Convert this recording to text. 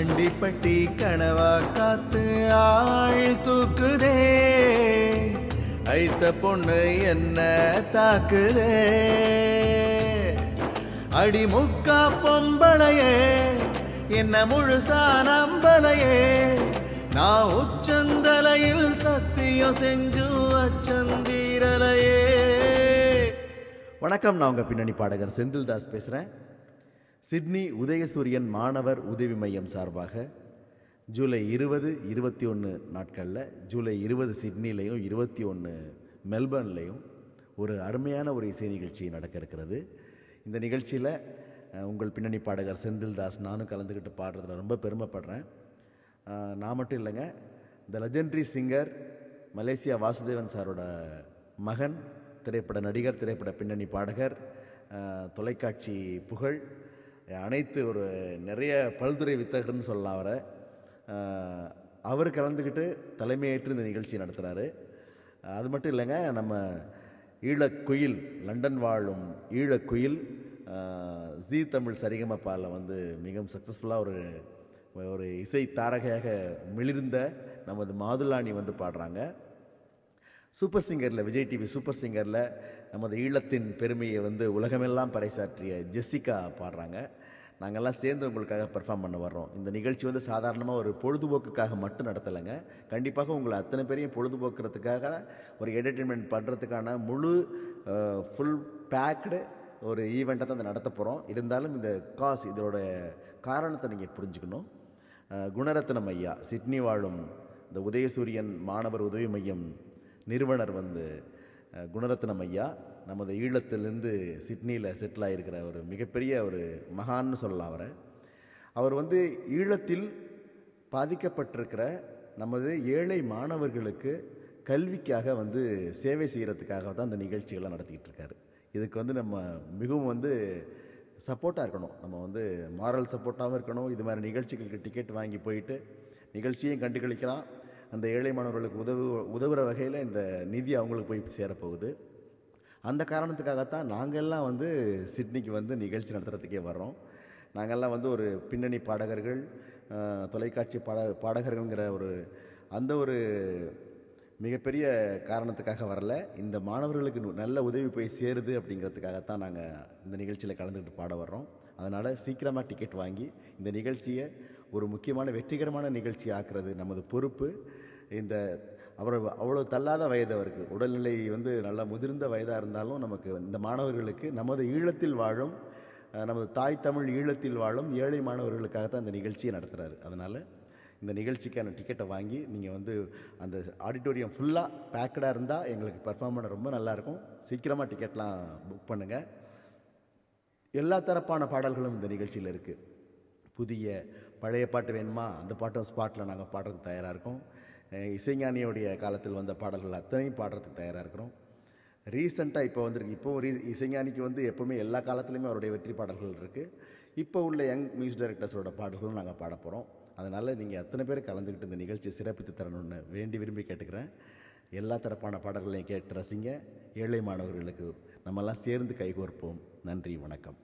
ஆண்டிப்பட்டி கனவா காத்து ஆள் தூக்குதே. ஐத்த பொண்ணு என்ன தாக்குதே. அடி முக்கா பொம்பளையே என்ன முழுசா நம்பலையே. நான் உச்சந்தலையில் சத்தியம் செஞ்சு அச்சந்தீரலையே. வணக்கம் நான் உங்க பின்னணி பாடகர் செந்தில்தாஸ் பேசுகிறேன் சிட்னி உதயசூரியன் மாணவர் உதவி மையம் சார்பாக ஜூலை இருபது இருபத்தி ஒன்று நாட்களில் ஜூலை இருபது சிட்னிலையும் இருபத்தி ஒன்று மெல்பர்ன்லேயும் ஒரு அருமையான ஒரு இசை நிகழ்ச்சி நடக்க இருக்கிறது. இந்த நிகழ்ச்சியில் உங்கள் பின்னணி பாடகர் செந்தில்தாஸ் நானும் கலந்துக்கிட்டு பாடுறதுல ரொம்ப பெருமைப்படுறேன். நான் மட்டும் இல்லைங்க இந்த லெஜெண்ட்ரி சிங்கர் மலேசியா வாசுதேவன் சாரோட மகன் திரைப்பட நடிகர் திரைப்பட பின்னணி பாடகர் தொலைக்காட்சி புகழ் அனைத்து ஒரு நிறைய பல்துறை வித்தகர்னு சொல்லலாம் அவரை. அவர் கலந்துக்கிட்டு தலைமையேற்று இந்த நிகழ்ச்சி நடத்துகிறாரு அது மட்டும் இல்லைங்க நம்ம ஈழக்குயில் லண்டன் வாழும் ஈழக்குயில் ஜி ஜீ தமிழ் சரிகமப்பாவில் வந்து மிகவும் சக்ஸஸ்ஃபுல்லாக ஒரு ஒரு இசை தாரகையாக மிளிர்ந்த நமது மாதுளாணி வந்து பாடுறாங்க. சூப்பர் சிங்கரில் விஜய் டிவி சூப்பர் சிங்கரில் நமது ஈழத்தின் பெருமையை வந்து உலகமெல்லாம் பறைசாற்றிய ஜெஸ்ஸிகா பாடுறாங்க. நாங்கள்லாம் சேர்ந்து உங்களுக்காக பெர்ஃபார்ம் பண்ண வர்றோம். இந்த நிகழ்ச்சி வந்து சாதாரணமாக ஒரு பொழுதுபோக்குக்காக மட்டும் நடத்தலைங்க. கண்டிப்பாக உங்களை அத்தனை பேரையும் பொழுதுபோக்குறதுக்காக ஒரு என்டர்டெயின்மெண்ட் பண்ணுறதுக்கான முழு ஃபுல் பேக்டு ஒரு ஈவெண்ட்டை தான் நடத்த போகிறோம் இருந்தாலும் இந்த காஸ் இதோட காரணத்தை நீங்கள் புரிஞ்சுக்கணும். குணரத்னம் ஐயா சிட்னி வாழும் இந்த உதயசூரியன் மாணவர் உதவி மையம் நிறுவனர் வந்து குணரத்னம் ஐயா நமது ஈழத்திலேருந்து சிட்னியில் செட்டில் ஆகிருக்கிற ஒரு மிகப்பெரிய ஒரு மகான்னு சொல்லலாம் அவரை. அவர் வந்து ஈழத்தில் பாதிக்கப்பட்டிருக்கிற நமது ஏழை மாணவர்களுக்கு கல்விக்காக வந்து சேவை செய்கிறதுக்காக தான் இந்த நிகழ்ச்சிகள்லாம் நடத்திக்கிட்டு இருக்காரு இதுக்கு வந்து நம்ம மிகவும் வந்து சப்போர்ட்டாக இருக்கணும். நம்ம வந்து மாரல் சப்போர்ட்டாகவும் இருக்கணும். இது மாதிரி நிகழ்ச்சிகளுக்கு டிக்கெட் வாங்கி போயிட்டு நிகழ்ச்சியையும் கண்டுகளிக்கலாம். அந்த ஏழை மாணவர்களுக்கு உதவு உதவுற வகையில் இந்த நிதி அவங்களுக்கு போய் சேரப்போகுது. அந்த காரணத்துக்காகத்தான் நாங்கள்லாம் வந்து சிட்னிக்கு வந்து நிகழ்ச்சி நடத்துகிறதுக்கே வர்றோம். நாங்கள்லாம் வந்து ஒரு பின்னணி பாடகர்கள் தொலைக்காட்சி பாட பாடகர்கள்ங்கிற ஒரு அந்த ஒரு மிகப்பெரிய காரணத்துக்காக வரல. இந்த மாணவர்களுக்கு நல்ல உதவி போய் சேருது அப்படிங்கிறதுக்காகத்தான் நாங்கள் இந்த நிகழ்ச்சியில் கலந்துக்கிட்டு பாட வர்றோம். அதனால் சீக்கிரமாக டிக்கெட் வாங்கி இந்த நிகழ்ச்சியை ஒரு முக்கியமான வெற்றிகரமான நிகழ்ச்சி ஆக்குறது நமது பொறுப்பு. இந்த அவர் அவ்வளோ தள்ளாத வயது அவருக்கு. உடல்நிலை வந்து நல்ல முதிர்ந்த வயதாக இருந்தாலும் நமக்கு இந்த மாணவர்களுக்கு நமது ஈழத்தில் வாழும் நமது தாய் தமிழ் ஈழத்தில் வாழும் ஏழை மாணவர்களுக்காக தான் இந்த நிகழ்ச்சியை நடத்துகிறாரு அதனால் இந்த நிகழ்ச்சிக்கான டிக்கெட்டை வாங்கி நீங்கள் வந்து அந்த ஆடிட்டோரியம் ஃபுல்லாக பேக்கடாக இருந்தால் எங்களுக்கு பர்ஃபார்ம் பண்ண ரொம்ப நல்லாயிருக்கும் சீக்கிரமாக டிக்கெட்லாம் புக் பண்ணுங்கள் எல்லா தரப்பான பாடல்களும் இந்த நிகழ்ச்சியில் இருக்குது புதிய பழைய பாட்டு வேணுமா? அந்த பாட்டும் ஸ்பாட்டில் நாங்கள் பாடுறதுக்கு தயாராக இருக்கோம். இசைஞானியோடைய காலத்தில் வந்த பாடல்கள் அத்தனையும் பாடுறதுக்கு தயாராக இருக்கிறோம். ரீசெண்டாக இப்போ வந்திருக்கு. இப்போ ரீ இசைஞானிக்கு வந்து எப்போவுமே எல்லா காலத்துலேயுமே அவருடைய வெற்றி பாடல்கள் இருக்குது இப்போ உள்ள யங் மியூசிக் டைரக்டர்ஸோட பாடல்களும் நாங்கள் பாட போகிறோம் அதனால் நீங்கள் அத்தனை பேர் கலந்துக்கிட்டு இந்த நிகழ்ச்சியை சிறப்பித்து தரணும்னு வேண்டி விரும்பி கேட்டுக்கிறேன். எல்லா தரப்பான பாடல்களையும் கேட்டு ரசிங்க. ஏழை மாணவர்களுக்கு நம்மெல்லாம் சேர்ந்து கைகோர்ப்போம் நன்றி வணக்கம்.